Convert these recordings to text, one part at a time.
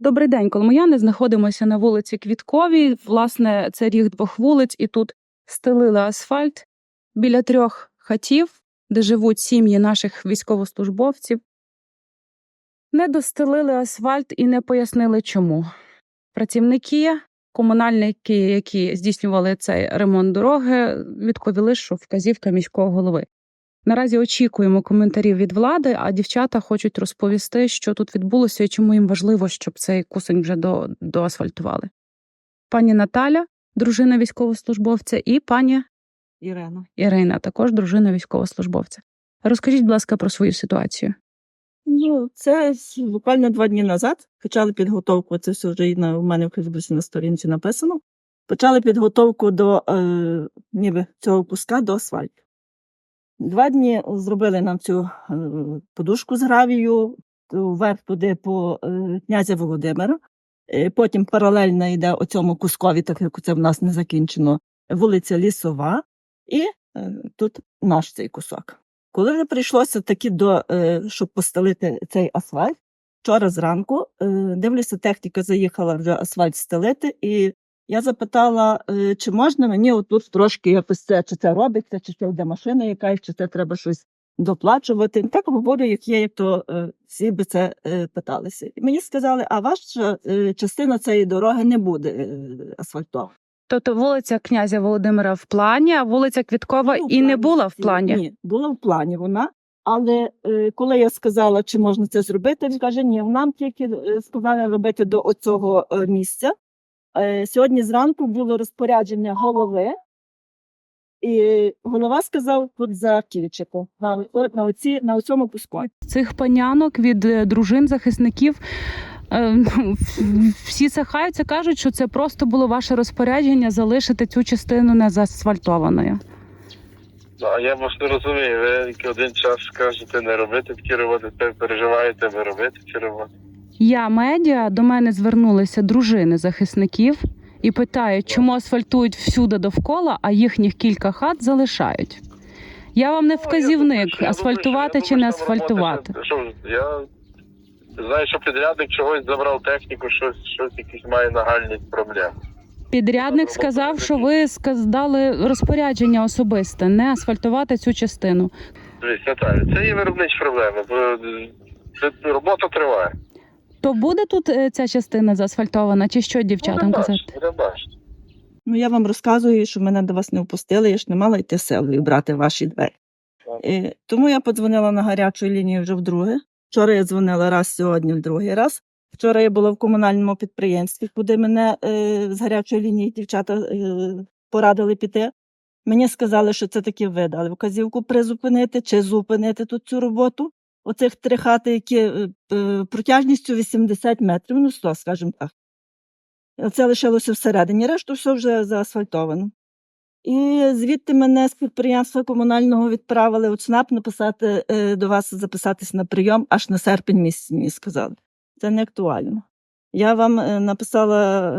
Добрий день, коломияни. Знаходимося на вулиці Квітковій. Власне, це ріг двох вулиць, і тут стелили асфальт біля трьох хатів, де живуть сім'ї наших військовослужбовців. Не достелили асфальт і не пояснили, чому. Працівники, комунальники, які здійснювали цей ремонт дороги, відповіли, що вказівка міського голови. Наразі очікуємо коментарів від влади, а дівчата хочуть розповісти, що тут відбулося і чому їм важливо, щоб цей кусень вже до, доасфальтували. Пані Наталя, дружина військовослужбовця, і пані Ірена. Ірина, також дружина військовослужбовця. Розкажіть, будь ласка, про свою ситуацію. Ну, це буквально два дні назад почали підготовку. Це все вже на у мене в Фейсбуці на сторінці написано. Почали підготовку до е, ніби цього куска до асфальту. Два дні зробили нам цю е, подушку з гравію, вверх туди по е, князя Володимира. Е, потім паралельно йде оцьому кускові, так як це в нас не закінчено, вулиця Лісова, і тут наш цей кусок. Коли вже прийшлося таки до, щоб постелити цей асфальт, вчора зранку дивлюся, техніка заїхала вже асфальт стелити, і я запитала, е, чи можна мені отут трошки якось це, чи це робиться, чи це йде машина якась, чи це треба щось доплачувати. Так говорю, як є, як то е, всі би це е, питалися. І мені сказали, а ваша частина цієї дороги не буде асфальтована. Тобто вулиця князя Володимира в плані, а вулиця Квіткова Ну, і не була в плані. Ні, була в плані вона. Але е, коли я сказала, чи можна це зробити, він каже, ні, нам тільки сказали робити до оцього е, місця. Е, сьогодні зранку було розпорядження голови, і голова сказав тут за кільчику, на, на, оці, на цьому куску. Цих панянок від е, дружин захисників. е, Всі сахаються, кажуть, що це просто було ваше розпорядження залишити цю частину не заасфальтованою. Ну, а я вас не розумію. Ви один час кажете не робити такі роботи, тепер переживаєте ви робити ці роботи. Я медіа до мене звернулися дружини захисників і питають, чому асфальтують всюди довкола, а їхніх кілька хат залишають. Я вам не Ну, вказівник, асфальтувати чи не асфальтувати. Я знаю, що підрядник чогось забрав техніку, щось, щось якісь має нагальні проблеми. Підрядник сказав, що ви сказ- дали розпорядження особисте, не асфальтувати цю частину. Дивіться, Наталя, це є виробничі проблеми. бо робота триває. То буде тут е, ця частина заасфальтована, чи що дівчатам казати? будемо бачити. Ну, я вам розказую, що мене до вас не впустили, я ж не мала йти силою і брати ваші двері. І, тому я подзвонила на гарячу лінію вже вдруге. Вчора я дзвонила раз, сьогодні в другий раз. Вчора я була в комунальному підприємстві, куди мене е, з гарячої лінії дівчата е, порадили піти. Мені сказали, що це таки ви дали вказівку призупинити чи зупинити тут цю роботу. Оцих три хати, які е, протяжністю 80 метрів, ну 100, скажімо так. Це лишилося всередині, решту все вже заасфальтовано. І звідти мене з підприємства комунального відправили у ЦНАП написати е, до вас записатись на прийом аж на серпень місяць, мені сказали. Це не актуально. Я вам е, написала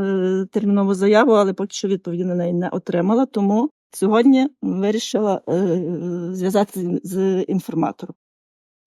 термінову заяву, але поки що відповіді на неї не отримала, тому сьогодні вирішила зв'язатися з інформатором.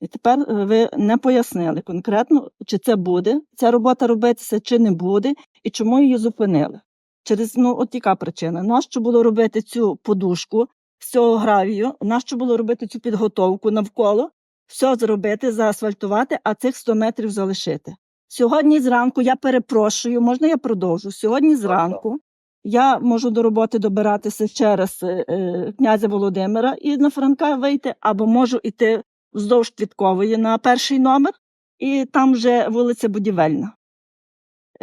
І тепер е, ви не пояснили конкретно, чи це буде ця робота робитися, чи не буде, і чому її зупинили. Через ну, от яка причина? Нащо було робити цю подушку з цього гравію? Нащо було робити цю підготовку навколо? Все зробити, заасфальтувати, а цих 100 метрів залишити. Сьогодні зранку я перепрошую, можна я продовжу? Сьогодні зранку я можу до роботи добиратися через е, е, князя Володимира і на Франка вийти, або можу йти вздовж Квіткової на перший номер, і там вже вулиця Будівельна.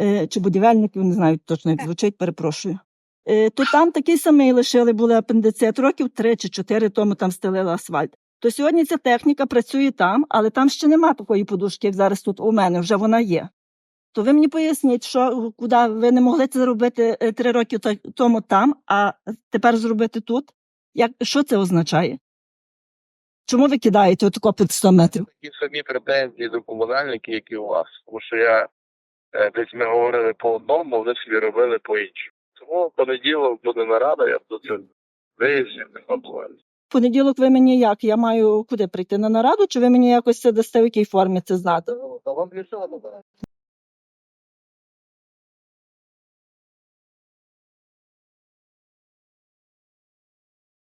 Е, чи будівельників, не знаю точно, як звучить, перепрошую. Е, то там такий самий лишили були апендицит, років три чи чотири тому там стелили асфальт. То сьогодні ця техніка працює там, але там ще нема такої подушки, як зараз тут у мене, вже вона є. То ви мені поясніть, що куди ви не могли це зробити е, три роки тому там, а тепер зробити тут? Як, що це означає? Чому ви кидаєте отако під 100 метрів? Такі самі претензії до комунальників, як і у вас. Тому що я е, десь ми говорили по одному, вони собі робили по іншому. Тому понеділок буде нарада, я буду це виїздити, готувати. В понеділок ви мені як? Я маю куди прийти на нараду, чи ви мені якось це дасте в якій формі це знати? Та вам для чого надо?